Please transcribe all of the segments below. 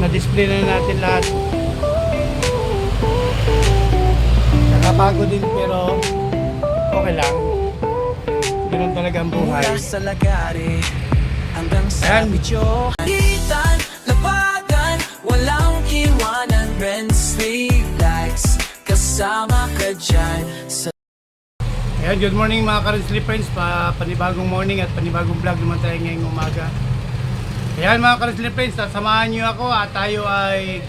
Na-display na natin lahat. Nakapagod din pero okay lang. Ganun talaga ang buhay. Sa lagari hanggang sa Ayan. medyo Hitan, labagan, walang iwanan Wednesday lights, kasama ka dyan sa Ayan, good morning mga Currently Friends. Pa, panibagong morning at panibagong vlog naman tayo ngayong umaga. Ayan mga Currently Friends, samahan nyo ako at tayo ay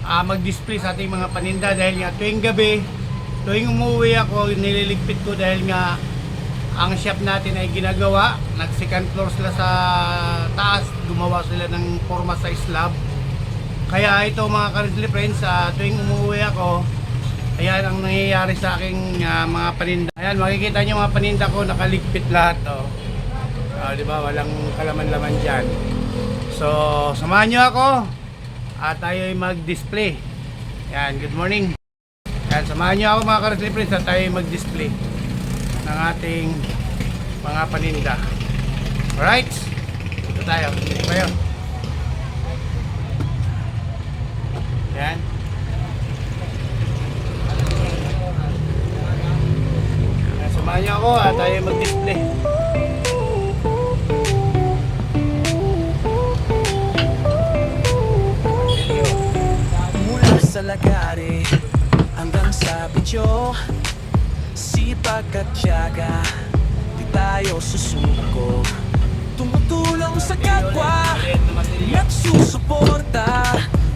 ah, mag-display sa ating mga paninda dahil nga tuwing gabi, tuwing umuwi ako, nililigpit ko dahil nga ang shop natin ay ginagawa. Nag second floor sila sa taas, gumawa sila ng forma sa slab. Kaya ito mga Currently Friends, ah, tuwing umuwi ako, Ayan ang nangyayari sa aking ah, mga paninda. Ayan, makikita nyo mga paninda ko, nakaligpit lahat. Oh. Ah, di ba? Walang kalaman-laman dyan. So, samahan nyo ako at tayo ay mag-display. Ayan, good morning. Ayan, samahan nyo ako mga Karasli Friends at tayo ay mag-display ng ating mga paninda. Alright? Ito tayo. Tayo. Ayan, Samahan niyo ako at tayo mag-display. Bidyo Sipag at tiyaga, di tayo susuko. Tumutulong sa kapwa, nagsusuporta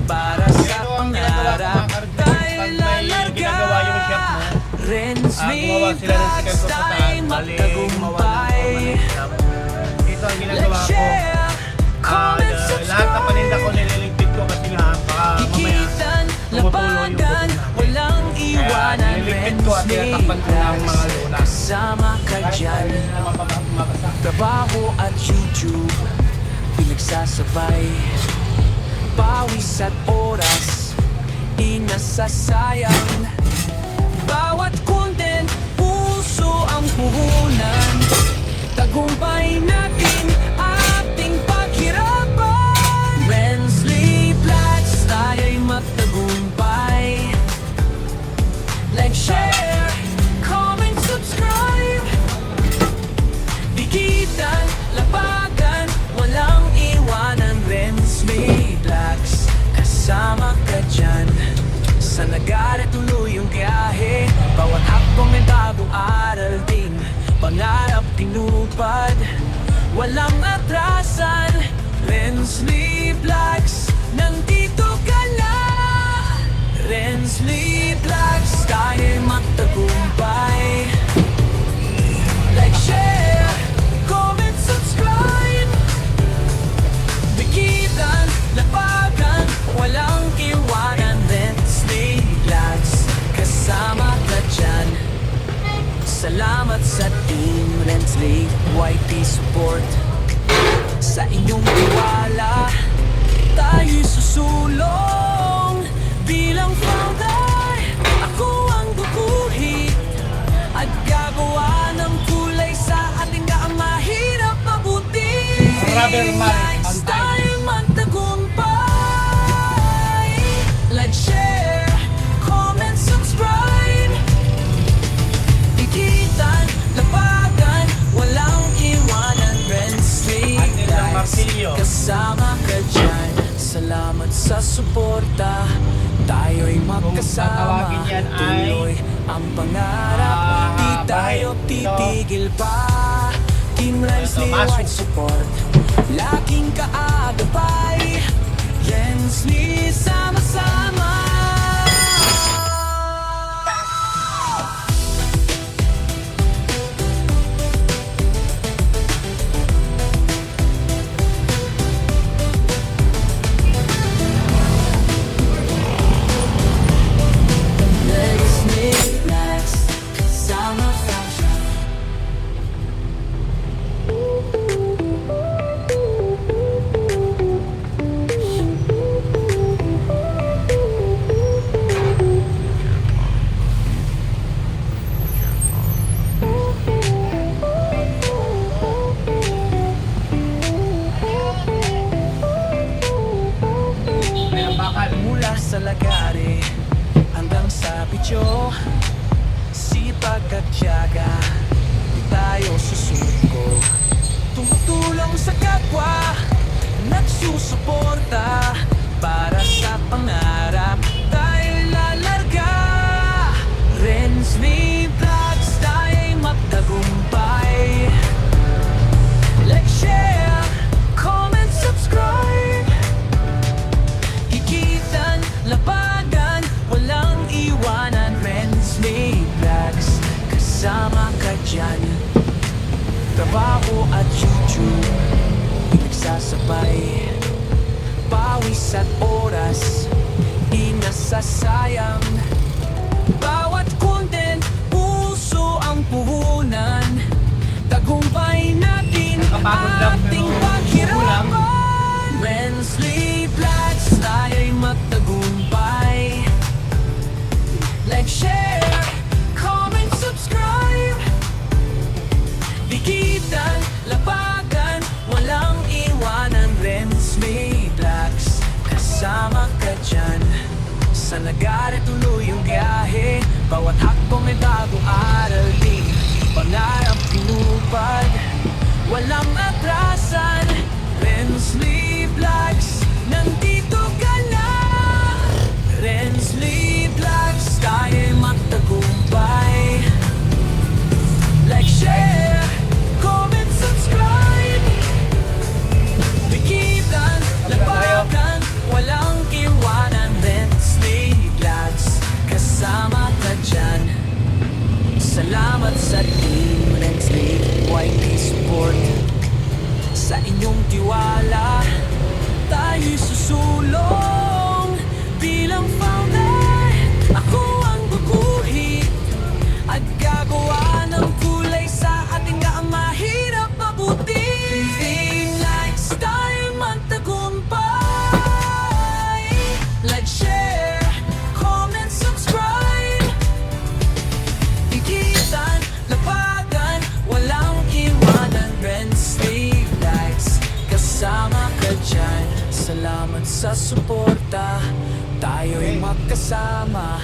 Para sa pangarap, tayo lalarga Ah, gumawa sila ng second Vlogs, tayo magtagumpay ko at tinatakpan ko ng mga luna. Kasama ka dyan. Trabaho at YouTube. Pinagsasabay. Pawis at oras. Inasasayang. Bawat content Puso ang puhunan Sa nagara tuloy yung biyahe Bawat hakbang may bagong aral din. Pangarap tinupad. Walang atrasan. Rensley Vlogs, nandito ka Rensley YT support Sa inyong tiwala Tayo'y susulong. Bilang founder Ako ang guguhit At gagawa ng kulay sa ating daang mahirap mabuti. Rubber man, suporta. Tayo'y magkasama. tatawagin yan ay, Tuloy ang pangarap. Ah, Di tayo titigil pa. Team Rensley Pasok. White Support. Laging kaagapay. Rensley sama-sama pawis at oras Inasasayang pag walang atrasan. pala tayo'y tayo'y magkasama.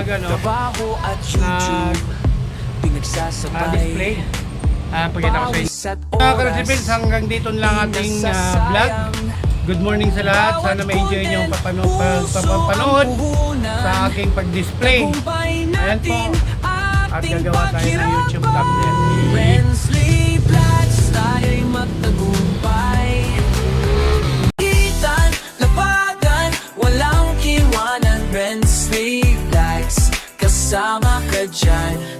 nag ano, Trabaho at YouTube Pinagsasabay. Uh, display. Ah, uh, Pagkita ko sa inyo. Mga karasipins, hanggang dito lang ating uh, vlog. Good morning sa lahat. Sana ma-enjoy nyo ang papanood Sa aking pag-display. Ayan po. At gagawa tayo ng YouTube thumbnail When sleep tayo'y magtagumpay. Sama a dyan.